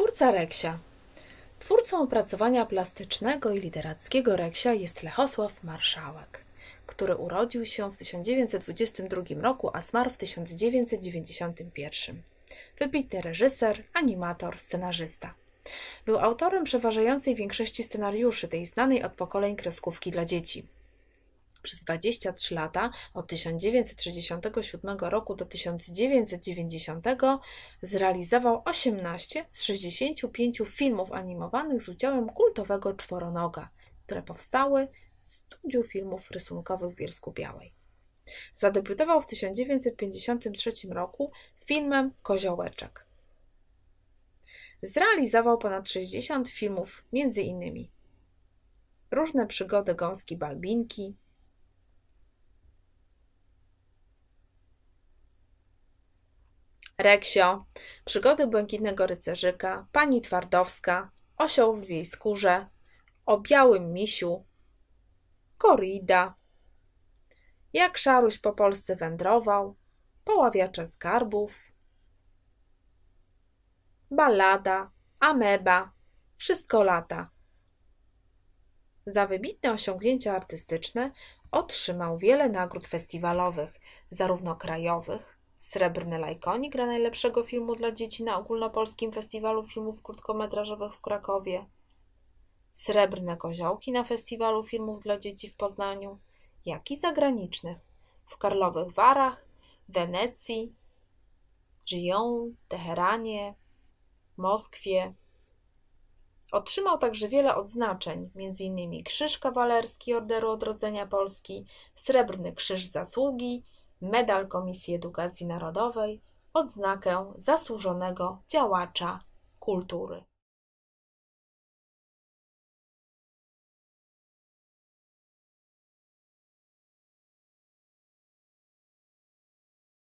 Twórca Reksia. Twórcą opracowania plastycznego i literackiego Reksia jest Lechosław Marszałek, który urodził się w 1922 roku, a zmarł w 1991. Wybitny reżyser, animator, scenarzysta. Był autorem przeważającej większości scenariuszy tej znanej od pokoleń kreskówki dla dzieci. Przez 23 lata, od 1967 roku do 1990, zrealizował 18 z 65 filmów animowanych z udziałem kultowego czworonoga, które powstały w studiu filmów rysunkowych w Bielsku Białej. Zadebiutował w 1953 roku filmem Koziołeczek. Zrealizował ponad 60 filmów, m.in. Różne przygody gąski Balbinki, Reksio, Przygody Błękitnego Rycerzyka, Pani Twardowska, Osioł w lwiej skórze, O Białym Misiu, Korida, Jak Szaruś po Polsce wędrował, Poławiacze skarbów, Ballada, Ameba, Wszystko lata. Za wybitne osiągnięcia artystyczne otrzymał wiele nagród festiwalowych, zarówno krajowych, Srebrny Lajkonik dla najlepszego filmu dla dzieci na Ogólnopolskim Festiwalu Filmów Krótkometrażowych w Krakowie, Srebrne Koziołki na Festiwalu Filmów dla Dzieci w Poznaniu, jak i zagranicznych w Karlowych Warach, Wenecji, Lyon, Teheranie, Moskwie. Otrzymał także wiele odznaczeń, m.in. Krzyż Kawalerski Orderu Odrodzenia Polski, Srebrny Krzyż Zasługi, Medal Komisji Edukacji Narodowej, odznakę zasłużonego działacza kultury.